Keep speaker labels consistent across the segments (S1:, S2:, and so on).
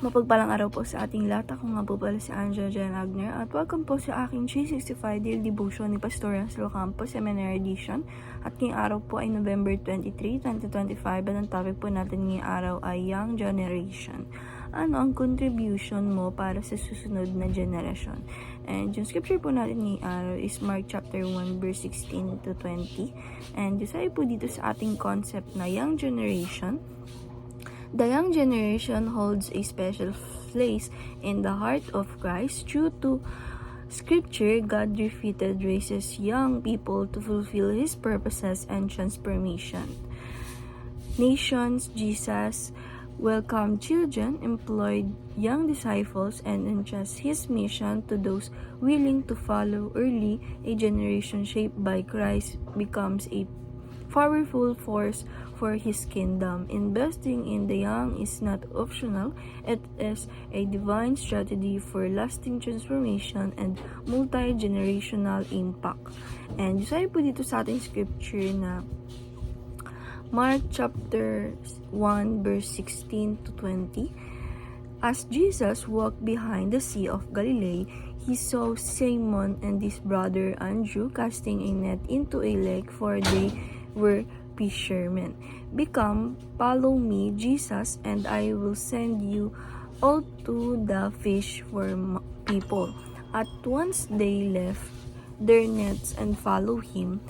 S1: Mapagpalang araw po sa ating lahat. Ako nga po pala si Angela Jen Agner at welcome po sa aking 365 Daily Devotion ni Pastor Ansel Campo Seminary Edition. At ngayong araw po ay November 23, 2025 at ang topic po natin ngayong araw ay Young Generation. Ano ang contribution mo para sa susunod na generation? And yung scripture po natin ngayong araw is Mark chapter 1 verse 16 to 20. And desayo po dito sa ating concept na Young Generation The young generation holds a special place in the heart of Christ. True to Scripture, God defeated raises young people to fulfill His purposes and transformation. Nations, Jesus welcomed children, employed young disciples, and entrust His mission to those willing to follow early. A generation shaped by Christ becomes a powerful force for his kingdom. Investing in the young is not optional, it is a divine strategy for lasting transformation and multi-generational impact. And sabi po dito sa ating scripture na Mark chapter 1 verse 16 to 20 As Jesus walked behind the Sea of Galilee, he saw Simon and his brother Andrew casting a net into a lake, for they were fishermen. Become, follow me, Jesus, and I will send you all to the fish for people. At once they left their nets and followed him.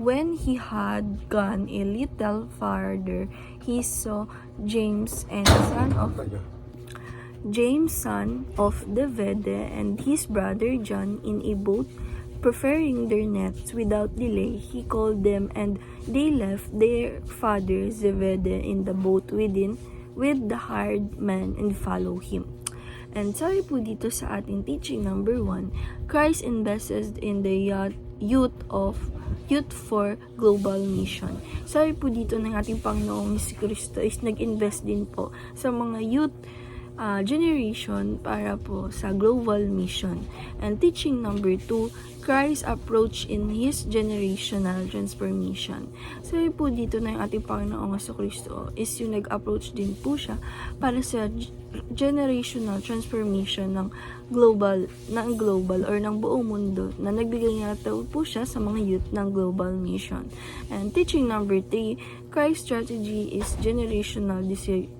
S1: When he had gone a little farther, he saw James and son of James, son of the Zebedee, and his brother John in a boat, preferring their nets without delay. He called them, and they left their father Zebedee in the boat within with the hired man and follow him. And sorry po dito sa ating teaching number one, Christ invested in the youth, of Youth for Global Mission. Sabi po dito ng ating Panginoong si Kristo is nag-invest din po sa mga youth uh, generation para po sa global mission. And teaching number two, Christ's approach in His generational transformation. Sabi po dito na yung ating Panginoong Aso Kristo is yung nag-approach din po siya para sa generational transformation ng global, ng global or ng buong mundo na nagbigay nga po siya sa mga youth ng global mission. And teaching number three, Christ's strategy is generational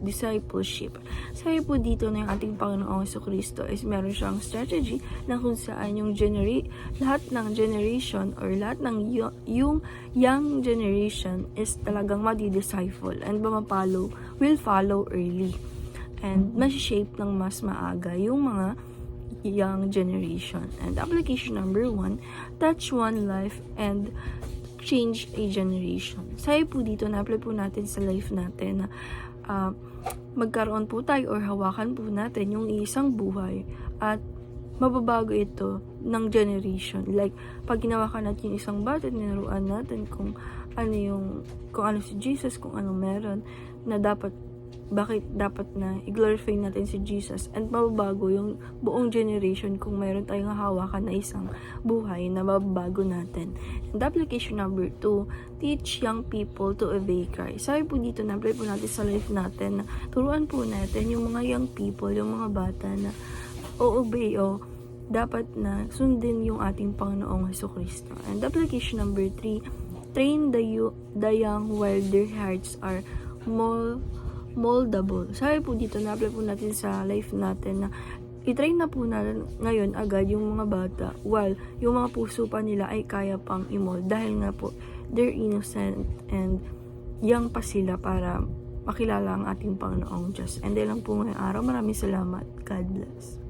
S1: discipleship. Sabi po dito na yung ating Panginoong Heso Kristo is meron siyang strategy na kung saan yung genera- lahat ng generation or lahat ng yung young generation is talagang madi-disciple and bumapalo will follow early and shape ng mas maaga yung mga young generation. And application number one, touch one life and change a generation. Sabi po dito, na-apply po natin sa life natin na ah, magkaroon po tayo or hawakan po natin yung isang buhay at mababago ito ng generation. Like, pag ginawakan natin yung isang bata, nilaruan natin kung ano yung, kung ano si Jesus, kung ano meron, na dapat bakit dapat na i-glorify natin si Jesus and mababago yung buong generation kung mayroon tayong hawakan na isang buhay na mababago natin. And application number two, teach young people to obey Christ. Sabi po dito, na-apply po natin sa life natin na turuan po natin yung mga young people, yung mga bata na o-obey o dapat na sundin yung ating Panginoong Heso Kristo. And application number three, train the, you, the young while their hearts are more moldable. Sabi po dito, na-apply po natin sa life natin na i-train na po natin ngayon agad yung mga bata while yung mga puso pa nila ay kaya pang i-mold dahil nga po they're innocent and young pa sila para makilala ang ating Panginoong Diyos. And dahil lang po ngayong araw, maraming salamat. God bless.